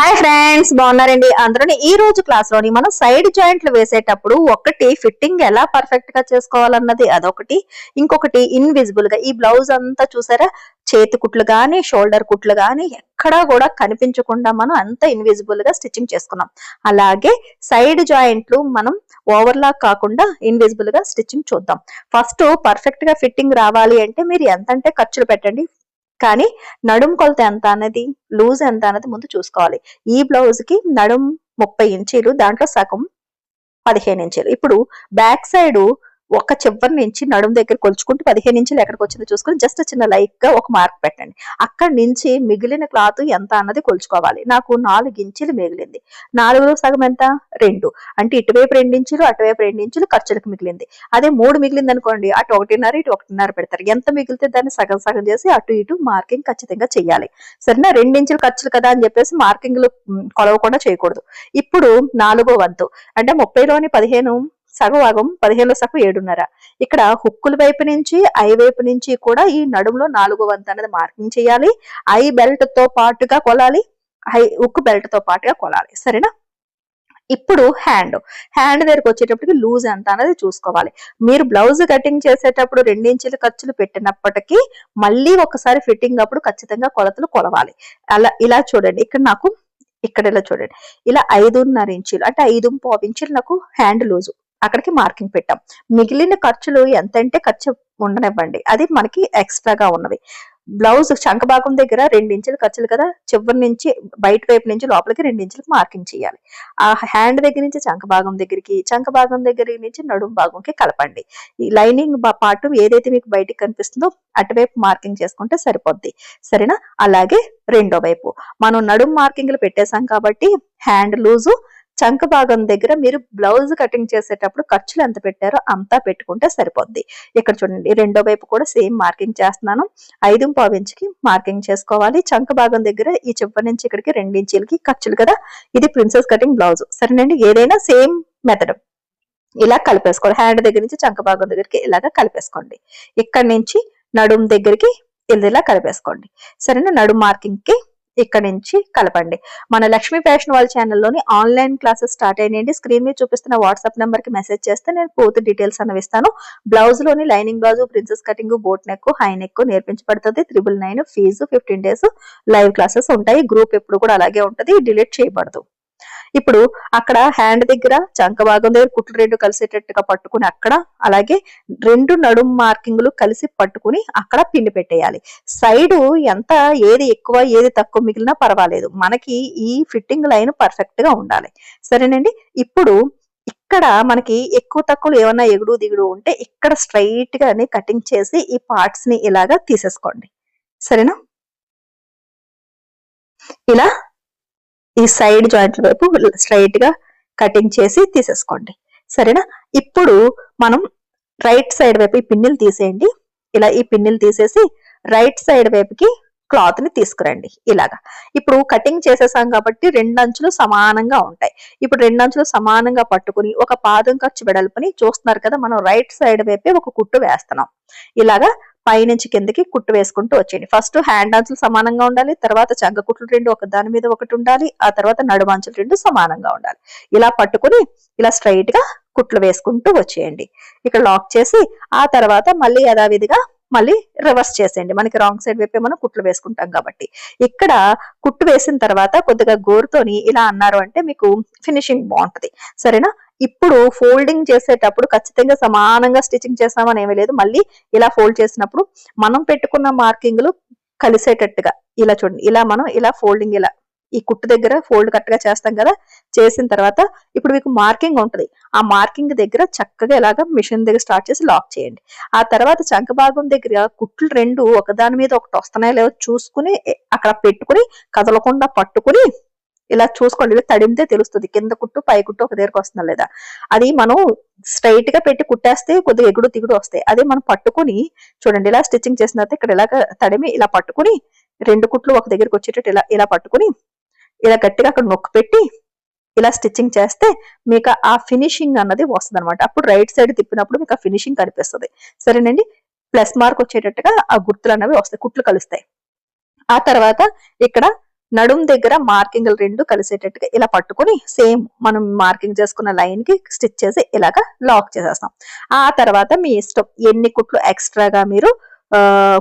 Hi friends బాగున్నారండి? అందరూ ఈ రోజు క్లాస్లోని మనం సైడ్ జాయింట్లు వేసేటప్పుడు ఒకటి ఫిట్టింగ్ ఎలా పర్ఫెక్ట్గా చేసుకోవాలన్నది అదొకటి. ఇంకొకటి ఇన్విజిబుల్గా ఈ బ్లౌజ్ అంతా చూసారా? చేతి కుట్లు కానీ షోల్డర్ కుట్లు కానీ ఎక్కడా కూడా కనిపించకుండా మనం అంత ఇన్విజిబుల్గా స్టిచ్చింగ్ చేసుకున్నాం. అలాగే సైడ్ జాయింట్లు మనం ఓవర్లాక్ కాకుండా ఇన్విజిబుల్గా స్టిచ్చింగ్ చూద్దాం. ఫస్ట్ పర్ఫెక్ట్గా ఫిట్టింగ్ రావాలి అంటే మీరు ఎంత అంటే ఖర్చులు పెట్టండి. కానీ నడుం కొలత ఎంత అనేది లూజ్ ఎంత అనేది ముందు చూసుకోవాలి. ఈ బ్లౌజ్కి నడుం ముప్పై ఇంచీలు దాంట్లో సగం పదిహేను ఇంచీలు. ఇప్పుడు బ్యాక్ సైడ్ ఒక చివరి నుంచి నడుము దగ్గర కొలుచుకుంటూ పదిహేను నుంచి ఎక్కడికి వచ్చిందో చూసుకొని జస్ట్ చిన్న లైట్గా ఒక మార్క్ పెట్టండి. అక్కడి నుంచి మిగిలిన క్లాత్ ఎంత అన్నది కొలుచుకోవాలి. నాకు నాలుగు ఇంచులు మిగిలింది. నాలుగులో సగం ఎంత? రెండు. అంటే ఇటువైపు రెండు ఇంచులు అటువైపు రెండు ఇంచులు ఖర్చులకు మిగిలింది. అదే మూడు మిగిలింది అనుకోండి అటు ఒకటిన్నర ఇటు ఒకటిన్నర పెడతారు. ఎంత మిగిలితే దాన్ని సగం సగం చేసి అటు ఇటు మార్కింగ్ ఖచ్చితంగా చెయ్యాలి సరేనా? రెండించులు ఖర్చులు కదా అని చెప్పేసి మార్కింగ్లు కొలవకుండా చేయకూడదు. ఇప్పుడు నాలుగో వంతు అంటే ముప్పైలోని పదిహేను సగం పదిహేను సగం ఏడున్నర. ఇక్కడ హుక్కుల వైపు నుంచి ఐ వైపు నుంచి కూడా ఈ నడుములో నాలుగు వంతు అనేది మార్కింగ్ చేయాలి. ఐ బెల్ట్తో పాటుగా కొలాలి. ఐ హుక్ బెల్ట్తో పాటుగా కొలాలి. సరేనా? ఇప్పుడు హ్యాండ్. హ్యాండ్ దగ్గరకు వచ్చేటప్పటికి లూజ్ ఎంత అనేది చూసుకోవాలి. మీరు బ్లౌజ్ కటింగ్ చేసేటప్పుడు రెండించుల ఖర్చులు పెట్టినప్పటికీ మళ్ళీ ఒకసారి ఫిట్టింగ్ అప్పుడు ఖచ్చితంగా కొలతలు కొలవాలి. అలా ఇలా చూడండి. ఇక్కడ నాకు ఇక్కడ ఇలా చూడండి. ఇలా ఐదున్నర ఇంచులు అంటే ఐదు పావు ఇంచులు నాకు హ్యాండ్ లూజు. అక్కడికి మార్కింగ్ పెట్టాం. మిగిలిన ఖర్చులు ఎంతంటే ఖర్చు ఉండనివ్వండి. అది మనకి ఎక్స్ట్రాగా ఉన్నవి. బ్లౌజ్ శంఖభాగం దగ్గర రెండు ఇంచులు ఖర్చులు కదా. చివరి నుంచి బయట వైపు నుంచి లోపలికి రెండు ఇంచులకు మార్కింగ్ చేయాలి. ఆ హ్యాండ్ దగ్గర నుంచి శంఖభాగం దగ్గరికి శంఖభాగం దగ్గర నుంచి నడుం భాగంకి కలపండి. ఈ లైనింగ్ పార్ట్ ఏదైతే మీకు బయటికి కనిపిస్తుందో అటువైపు మార్కింగ్ చేసుకుంటే సరిపోద్ది. సరేనా? అలాగే రెండో వైపు. మనం నడుం మార్కింగ్లు పెట్టేశాం కాబట్టి హ్యాండ్ లూజు చంక భాగం దగ్గర మీరు బ్లౌజ్ కటింగ్ చేసేటప్పుడు ఖర్చులు ఎంత పెట్టారో అంతా పెట్టుకుంటే సరిపోద్ది. ఇక్కడ చూడండి రెండో వైపు కూడా సేమ్ మార్కింగ్ చేస్తున్నాను. ఐదు పావు ఇంచుకి మార్కింగ్ చేసుకోవాలి. చంక భాగం దగ్గర ఈ చివరి నుంచి ఇక్కడికి రెండించీలకి ఖర్చులు కదా. ఇది ప్రిన్సెస్ కటింగ్ బ్లౌజ్. సరేనండి ఏదైనా సేమ్ మెథడ్. ఇలా కలిపేసుకోవాలి. హ్యాండ్ దగ్గర నుంచి చంక భాగం దగ్గరికి ఇలాగ కలిపేసుకోండి. ఇక్కడ నుంచి నడుం దగ్గరికి ఇలా కలిపేసుకోండి. సరేనా నడుం మార్కింగ్కి ఇక్కడ నుంచి కలపండి. మన లక్ష్మీ ఫ్యాషన్ వాళ్ళ ఛానల్లోని ఆన్లైన్ క్లాసెస్ స్టార్ట్ అయినాయండి. స్క్రీన్ మీద చూపిస్తున్న వాట్సాప్ నెంబర్కి మెసేజ్ చేస్తే నేను పూర్తి డీటెయిల్స్ అన్నవి ఇస్తాను. బ్లౌజ్లోని lining blouse princess cutting boat neck high neck నేర్పించబడుతుంది. Triple nine fees fifteen days live classes ఉంటాయి. గ్రూప్ ఎప్పుడు కూడా అలాగే ఉంటది. డిలీట్ చేయబడదు. ఇప్పుడు అక్కడ హ్యాండ్ దగ్గర చంక భాగం దగ్గర కుట్లు రెండు కలిసేటట్టుగా పట్టుకుని అక్కడ అలాగే రెండు నడుం మార్కింగ్లు కలిసి పట్టుకుని అక్కడ పిన్ని పెట్టేయాలి. సైడ్ ఎంత ఏది ఎక్కువ ఏది తక్కువ మిగిలినా పర్వాలేదు. మనకి ఈ ఫిట్టింగ్ లైన్ పర్ఫెక్ట్గా ఉండాలి. సరేనండి? ఇప్పుడు ఇక్కడ మనకి ఎక్కువ తక్కువలు ఏమన్నా ఎగుడు దిగుడు ఉంటే ఇక్కడ స్ట్రైట్ గానే కటింగ్ చేసి ఈ పార్ట్స్ని ఇలాగా తీసేసుకోండి. సరేనా? ఇలా ఈ సైడ్ జాయింట్ల వైపు స్ట్రైట్గా కటింగ్ చేసి తీసేసుకోండి. సరేనా? ఇప్పుడు మనం రైట్ సైడ్ వైపు ఈ పిన్నులు తీసేయండి. ఇలా ఈ పిన్నులు తీసేసి రైట్ సైడ్ వైపుకి క్లాత్ని తీసుకురండి. ఇలాగా. ఇప్పుడు కటింగ్ చేసేసాం కాబట్టి రెండు అంచులు సమానంగా ఉంటాయి. ఇప్పుడు రెండు అంచులు సమానంగా పట్టుకుని ఒక పాదం ఖర్చు వెడల్పుని చూస్తున్నారు కదా మనం రైట్ సైడ్ వైపే ఒక కుట్టు వేస్తున్నాం. ఇలాగా పైనుంచి కిందకి కుట్టు వేసుకుంటూ వచ్చేయండి. ఫస్ట్ హ్యాండ్ అంచులు సమానంగా ఉండాలి తర్వాత చంగ కుట్లు రెండు ఒక దాని మీద ఒకటి ఉండాలి ఆ తర్వాత నడుము అంచులు రెండు సమానంగా ఉండాలి. ఇలా పట్టుకుని ఇలా స్ట్రైట్గా కుట్లు వేసుకుంటూ వచ్చేయండి. ఇక్కడ లాక్ చేసి ఆ తర్వాత మళ్ళీ యథావిధిగా మళ్ళీ రివర్స్ చేసేయండి. మనకి రాంగ్ సైడ్ వైపే మనం కుట్లు వేసుకుంటాం కాబట్టి. ఇక్కడ కుట్టు వేసిన తర్వాత కొద్దిగా గోరుతోని ఇలా అన్నారు అంటే మీకు ఫినిషింగ్ బాగుంటుంది. సరేనా? ఇప్పుడు ఫోల్డింగ్ చేసేటప్పుడు ఖచ్చితంగా సమానంగా స్టిచ్చింగ్ చేస్తామని ఏమీ లేదు. మళ్ళీ ఇలా ఫోల్డ్ చేసినప్పుడు మనం పెట్టుకున్న మార్కింగ్లు కలిసేటట్టుగా ఇలా చూడండి. ఇలా మనం ఇలా ఫోల్డింగ్ ఇలా ఈ కుట్టు దగ్గర ఫోల్డ్ కట్టుగా చేస్తాం కదా చేసిన తర్వాత ఇప్పుడు మీకు మార్కింగ్ ఉంటుంది. ఆ మార్కింగ్ దగ్గర చక్కగా ఇలాగా మిషన్ దగ్గర స్టార్ట్ చేసి లాక్ చేయండి. ఆ తర్వాత చంక భాగం దగ్గర కుట్లు రెండు ఒకదాని మీద ఒకటి వస్తున్నాయో లేవో చూసుకుని అక్కడ పెట్టుకుని కదలకుండా పట్టుకుని ఇలా చూసుకోండి ఇలా తడిమితే తెలుస్తుంది. కింద కుట్టు పై కుట్టు ఒక దగ్గరకు వస్తుందా లేదా? అది మనం స్ట్రైట్గా పెట్టి కుట్టేస్తే కొద్దిగా ఎగుడు దిగుడు వస్తాయి. అదే మనం పట్టుకుని చూడండి ఇలా స్టిచ్చింగ్ చేసిన తర్వాత ఇక్కడ ఇలా తడిమి ఇలా పట్టుకుని రెండు కుట్లు ఒక దగ్గరికి వచ్చేటట్టు ఇలా ఇలా పట్టుకుని ఇలా గట్టిగా అక్కడ నొక్కు పెట్టి ఇలా స్టిచ్చింగ్ చేస్తే మీకు ఆ ఫినిషింగ్ అన్నది వస్తుంది అనమాట అప్పుడు రైట్ సైడ్ తిప్పినప్పుడు మీకు ఆ ఫినిషింగ్ కనిపిస్తుంది. సరేనండి? ప్లస్ మార్క్ వచ్చేటట్టుగా ఆ గుర్తులు అనేవి వస్తాయి కుట్లు కలుస్తాయి. ఆ తర్వాత ఇక్కడ నడుం దగ్గర మార్కింగ్లు రెండు కలిసేటట్టుగా ఇలా పట్టుకొని సేమ్ మనం మార్కింగ్ చేసుకున్న లైన్కి స్టిచ్ చేసి ఇలాగా లాక్ చేసేస్తాం. ఆ తర్వాత మీ ఇష్టం ఎన్ని కుట్లు ఎక్స్ట్రాగా మీరు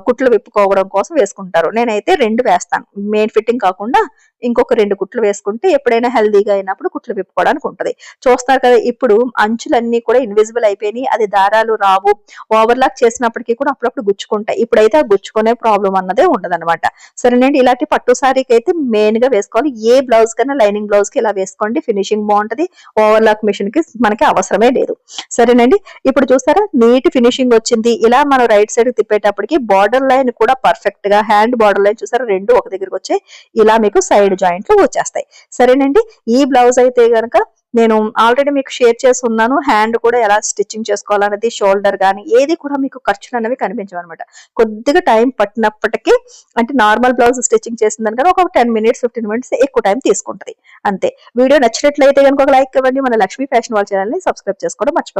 కుట్లు విప్పుకోవడం కోసం వేసుకుంటారు. నేనైతే రెండు వేస్తాను. మెయిన్ ఫిట్టింగ్ కాకుండా ఇంకొక రెండు కుట్లు వేసుకుంటే ఎప్పుడైనా హెల్దీగా అయినప్పుడు కుట్లు విప్పుకోవడానికి ఉంటది. చూస్తారు కదా ఇప్పుడు అంచులన్నీ కూడా ఇన్విజిబుల్ అయిపోయినాయి. అది దారాలు రావు. ఓవర్లాక్ చేసినప్పటికీ కూడా అప్పుడప్పుడు గుచ్చుకుంటాయి. ఇప్పుడైతే ఆ గుచ్చుకునే ప్రాబ్లం అన్నదే ఉండదన్నమాట. సరేనండి ఇలాంటి పట్టు సారీకి అయితే మెయిన్గా వేసుకోవాలి. ఏ బ్లౌజ్ కన్నా లైనింగ్ బ్లౌజ్కి ఇలా వేసుకోండి. ఫినిషింగ్ బాగుంటది. ఓవర్లాక్ మిషన్కి మనకి అవసరమే లేదు. సరేనండి ఇప్పుడు చూస్తారా నీట్ ఫినిషింగ్ వచ్చింది. ఇలా మనం రైట్ సైడ్ తిప్పేటప్పుడు తిప్పేటప్పటికి బార్డర్ లైన్ కూడా పర్ఫెక్ట్గా హ్యాండ్ బార్డర్ లైన్ చూసారా? రెండు ఒక దగ్గరికి వచ్చాయి. ఇలా మీకు సైడ్ జాయింట్లు వచ్చేస్తాయి. సరేనండి? ఈ బ్లౌజ్ అయితే గనక నేను ఆల్రెడీ మీకు షేర్ చేసి ఉన్నాను. హ్యాండ్ కూడా ఎలా స్టిచ్చింగ్ చేసుకోవాలనేది షోల్డర్ కానీ ఏది కూడా మీకు ఖర్చులు అనేవి కనిపించవు అనమాట కొద్దిగా టైం పట్టినప్పటికీ అంటే నార్మల్ బ్లౌజ్ స్టిచ్చింగ్ చేసిందని దానికన్నా ఒక టెన్ మినిట్స్ ఫిఫ్టీన్ మినిట్స్ ఎక్కువ టైం తీసుకుంటది. అంతే. వీడియో నచ్చినట్లయితే కనుక ఒక లైక్ ఇవ్వండి. మన లక్ష్మీ ఫ్యాషన్ వాళ్ళ ఛానల్ని సబ్స్క్రైబ్ చేసుకోవడం మర్చిపోకండి